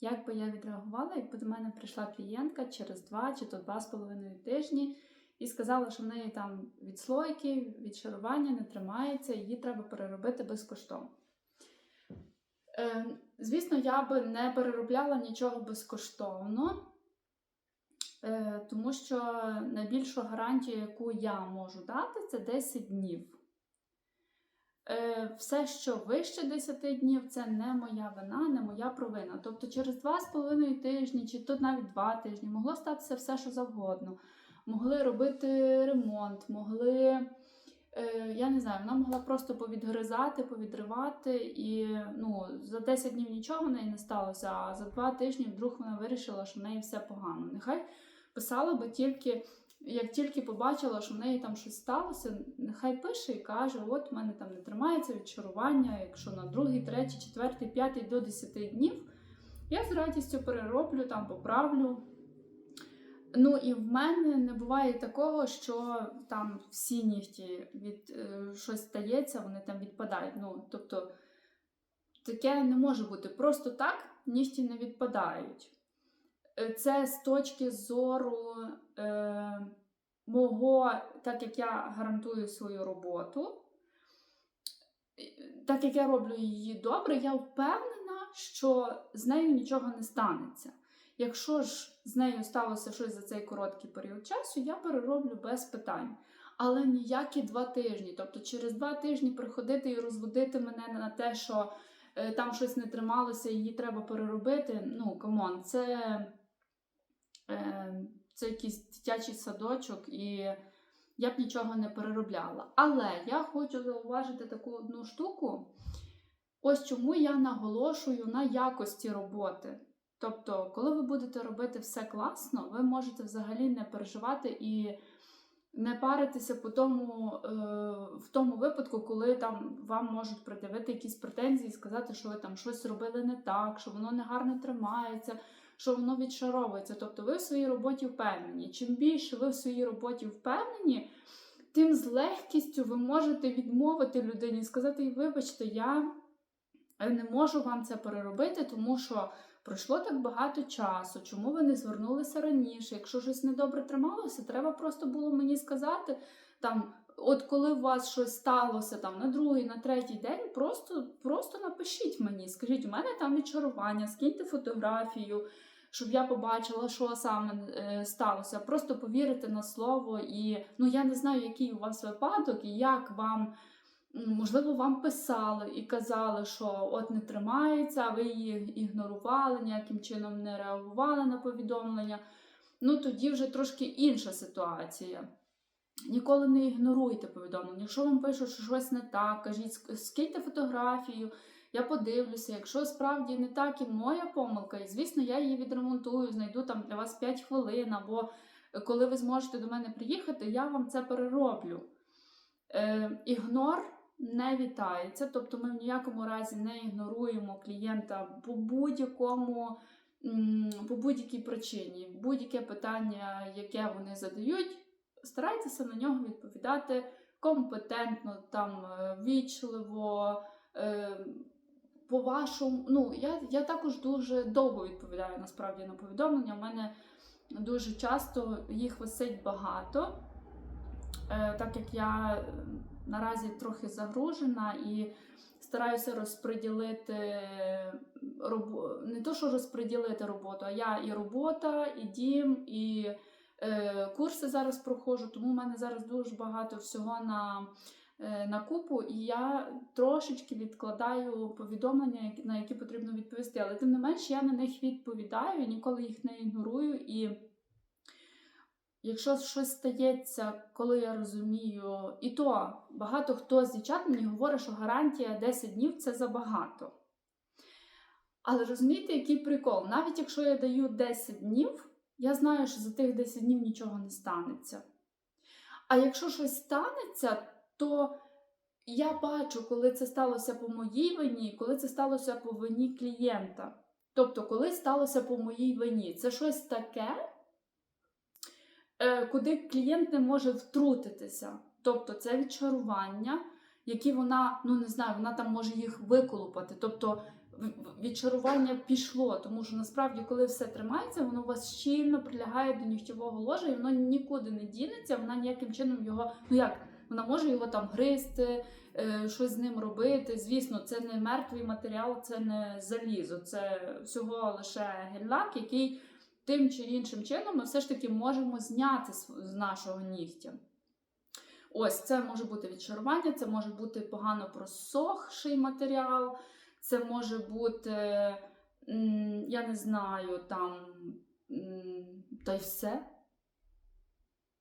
як би я відреагувала, якби до мене прийшла клієнтка через два чи то два з половиною тижні і сказала, що в неї там відслойки, відшарування не тримається, її треба переробити безкоштовно. Е, звісно, я би не переробляла нічого безкоштовно, е, тому що найбільшу гарантію, яку я можу дати, це 10 днів. Е, все, що вище 10 днів, це не моя вина, не моя провина. Тобто через 2,5 тижні, чи тут навіть 2 тижні, могло статися все, що завгодно. Могли робити ремонт, могли, е, я не знаю, вона могла просто повідгризати, повідривати, і ну, за 10 днів нічого в неї не сталося, а за 2 тижні вдруг вона вирішила, що в неї все погано. Нехай писала би тільки як тільки побачила, що в неї там щось сталося, нехай пише і каже: от в мене там не тримається відчарування, якщо на другий, третій, четвертий, п'ятий до 10 днів, я з радістю перероблю, там поправлю. Ну і в мене не буває такого, що там всі нігті від е, щось стається, вони там відпадають. Ну, тобто таке не може бути. Просто так нігті не відпадають. Е, Це з точки зору е, мого, так як я гарантую свою роботу, так як я роблю її добре, я впевнена, що з нею нічого не станеться. Якщо ж з нею сталося щось за цей короткий період часу, я перероблю без питань. Але ніякі два тижні. Тобто через два тижні приходити і розводити мене на те, що е, там щось не трималося, її треба переробити. Ну, камон, це, це якийсь дитячий садочок, і я б нічого не переробляла. Але я хочу зауважити таку одну штуку. Ось чому я наголошую на якості роботи. Тобто, коли ви будете робити все класно, ви можете взагалі не переживати і не паритися по тому, е, в тому випадку, коли там вам можуть придивити якісь претензії і сказати, що ви там щось робили не так, що воно негарно тримається, що воно відшаровується. Тобто ви в своїй роботі впевнені. Чим більше ви в своїй роботі впевнені, тим з легкістю ви можете відмовити людині і сказати: вибачте, я не можу вам це переробити, тому що. Пройшло так багато часу, чому ви не звернулися раніше? Якщо щось недобре трималося, треба просто було мені сказати. Там, от коли у вас щось сталося там на другий, на третій день, просто просто напишіть мені, скажіть, у мене там відчарування, скиньте фотографію, щоб я побачила, що саме е, сталося. Просто повірите на слово, і ну я не знаю, який у вас випадок і як вам. Можливо, вам писали і казали, що от не тримається, ви її ігнорували, ніяким чином не реагували на повідомлення. Ну тоді вже трошки інша ситуація. Ніколи не ігноруйте повідомлення. Якщо вам пишуть, що щось не так, кажіть, скиньте фотографію, я подивлюся. Якщо справді не так і моя помилка, і звісно, я її відремонтую, знайду там для вас 5 хвилин, або коли ви зможете до мене приїхати, я вам це перероблю. Е, Ігнор не вітається, тобто ми в ніякому разі не ігноруємо клієнта по будь-якому, по будь-якій причині. Будь-яке питання, яке вони задають, старайтеся на нього відповідати компетентно, там, вічливо. По вашому, ну, я я також дуже довго відповідаю насправді на повідомлення. У мене дуже часто їх висить багато, е, так як я наразі трохи загружена і стараюся розподілити робо... не то, що розподілити роботу, а я і робота, і дім, і е, курси зараз проходжу, тому в мене зараз дуже багато всього на е, на купу, і я трошечки відкладаю повідомлення, на які потрібно відповісти. Але тим не менш я на них відповідаю, ніколи їх не ігнорую. і Якщо щось стається, коли я розумію, і то багато хто з дівчат мені говорить, що гарантія 10 днів це забагато. Але розумієте, який прикол? Навіть якщо я даю 10 днів, я знаю, що за тих 10 днів нічого не станеться. А якщо щось станеться, то я бачу, коли це сталося по моїй вині, коли це сталося по вині клієнта. Тобто, коли сталося по моїй вині, це щось таке. Е, куди клієнт не може втрутитися. Тобто це відчарування, які вона, ну не знаю, вона там може їх виколупати. Тобто відчарування пішло. Тому що насправді, коли все тримається, воно у вас щільно прилягає до нігтєвого ложа, і воно нікуди не дінеться, вона ніяким чином його. Ну як, вона може його там гризти, е, щось з ним робити. Звісно, це не мертвий матеріал, це не залізо, це всього лише гель-лак, який тим чи іншим чином ми все ж таки можемо зняти з нашого нігтя. Ось це може бути відчарування, це може бути погано просохший матеріал, це може бути, я не знаю, там, та й все.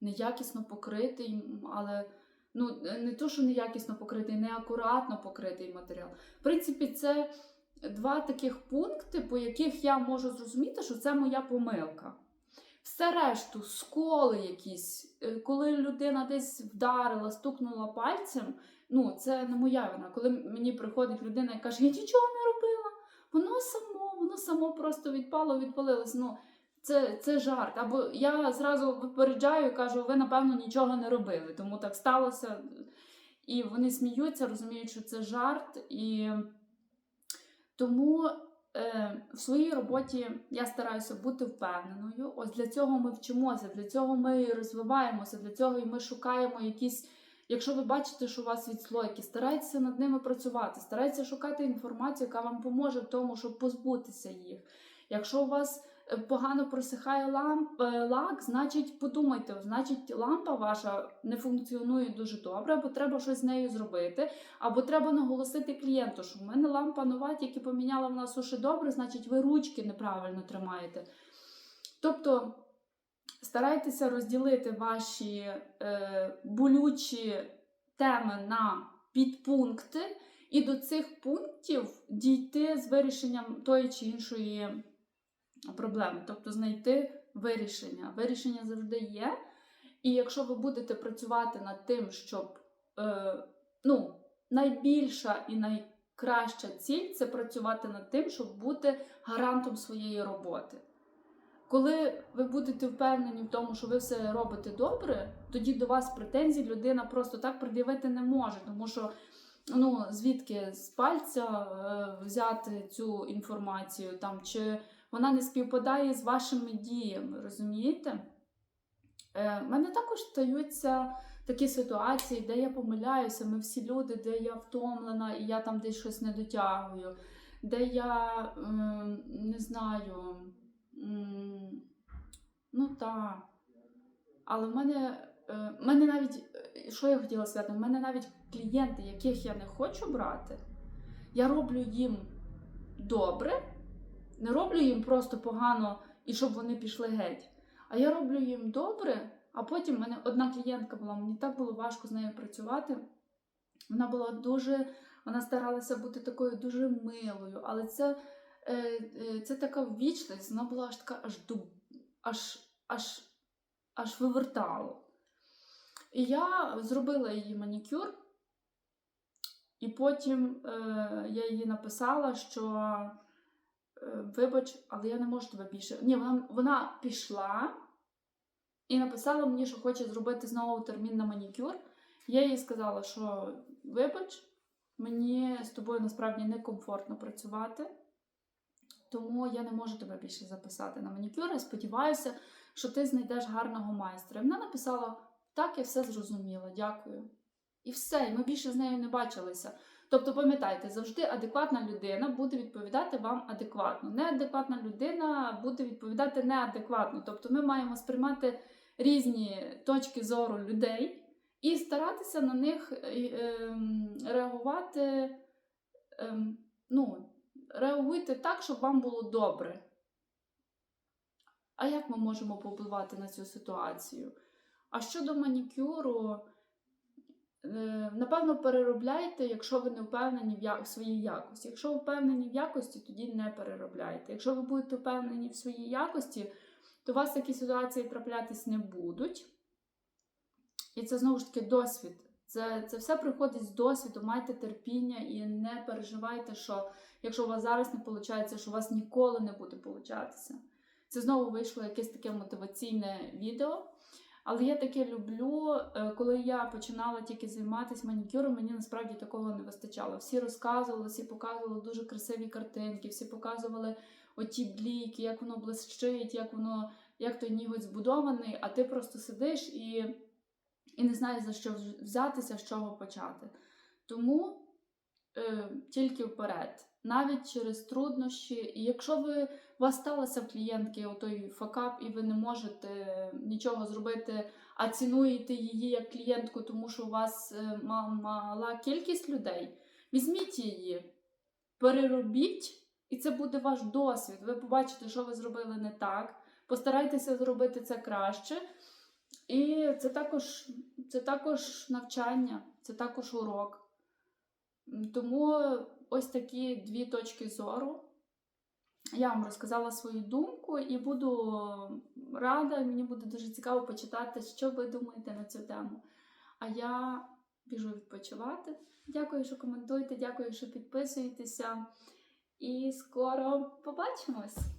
Неякісно покритий, але ну, не то, що неякісно покритий, неакуратно покритий матеріал. В принципі, це два таких пункти, по яких я можу зрозуміти, що це моя помилка. Все решту, сколи якісь, е, коли людина десь вдарила, стукнула пальцем, ну це не моя вина. Коли мені приходить людина і каже, я нічого не робила, воно само, воно само просто відпало, відпалилось. Ну, це, це жарт. Або я зразу випереджаю і кажу, ви, напевно, нічого не робили, тому так сталося. І вони сміються, розуміють, що це жарт. І тому в своїй роботі я стараюся бути впевненою. Ось для цього ми вчимося, для цього ми розвиваємося, для цього і ми шукаємо якісь. Якщо ви бачите, що у вас відслойки, старайтеся над ними працювати, старайтеся шукати інформацію, яка вам поможе в тому, щоб позбутися їх. Якщо у вас е, погано просихає ламп, е, лак, значить подумайте, значить лампа ваша не функціонує дуже добре, або треба щось з нею зробити, або треба наголосити клієнту, що в мене лампа нова, тільки поміняла вона суші добре, значить ви ручки неправильно тримаєте. Тобто старайтеся розділити ваші е, болючі теми на підпункти, і до цих пунктів дійти з вирішенням тої чи іншої проблеми, тобто знайти вирішення. Вирішення завжди є. І якщо ви будете працювати над тим, щоб е, ну, найбільша і найкраща ціль це працювати над тим, щоб бути гарантом своєї роботи. Коли ви будете впевнені в тому, що ви все робите добре, тоді до вас претензій людина просто так пред'явити не може, тому що ну, звідки з пальця е, взяти цю інформацію, там, чи вона не співпадає з вашими діями, розумієте? Е, в мене також стаються такі ситуації, де я помиляюся, ми всі люди, де я втомлена і я там десь щось не дотягую, де я ем, не знаю. Ну так. Але в мене, е, в мене навіть, е, що я хотіла сказати, в мене навіть клієнти, яких я не хочу брати, я роблю їм добре, не роблю їм просто погано і щоб вони пішли геть. А я роблю їм добре, а потім в мене одна клієнтка була, мені так було важко з нею працювати. Вона була дуже, вона старалася бути такою дуже милою, але це, е, е, це така ввічливість, вона була аж така аж дуб, аж, аж, аж вивертало. І я зробила її манікюр, і потім е, я їй написала, що вибач, але я не можу тебе більше. Ні, вона, вона пішла і написала мені, що хоче зробити знову термін на манікюр. Я їй сказала, що вибач, мені з тобою насправді некомфортно працювати, тому я не можу тебе більше записати на манікюр. Я сподіваюся, що ти знайдеш гарного майстра. І вона написала: так, я все зрозуміла, дякую. І все, і ми більше з нею не бачилися. Тобто, пам'ятайте, завжди адекватна людина буде відповідати вам адекватно. Неадекватна людина буде відповідати неадекватно. Тобто, ми маємо сприймати різні точки зору людей і старатися на них е, ем, реагувати. ем, ну, реагуйте так, щоб вам було добре. А як ми можемо попливати на цю ситуацію? А щодо манікюру, напевно, переробляйте, якщо ви не впевнені в я- в своїй якості. Якщо ви впевнені в якості, тоді не переробляйте. Якщо ви будете впевнені в своїй якості, то у вас такі ситуації траплятись не будуть. І це знову ж таки досвід. Це, це все приходить з досвіду, майте терпіння і не переживайте, що якщо у вас зараз не виходить, що у вас ніколи не буде получатися. Це знову вийшло якесь таке мотиваційне відео. Але я таке люблю, е, коли я починала тільки займатися манікюром, мені насправді такого не вистачало. Всі розказували, всі показували дуже красиві картинки, всі показували оті бліки, як воно блищить, як воно, як той ніготь збудований, а ти просто сидиш і, і не знаєш за що взятися, з чого почати. Тому е, тільки вперед, навіть через труднощі. І якщо ви у вас сталося в клієнтки отой факап, і ви не можете нічого зробити, а цінуєте її як клієнтку, тому що у вас е, мала кількість людей, візьміть її, переробіть, і це буде ваш досвід. Ви побачите, що ви зробили не так. Постарайтеся зробити це краще. І це також, це також навчання, це також урок. Тому ось такі дві точки зору. Я вам розказала свою думку і буду рада, мені буде дуже цікаво почитати, що ви думаєте на цю тему. А я біжу відпочивати. Дякую, що коментуєте, дякую, що підписуєтеся. І скоро побачимось!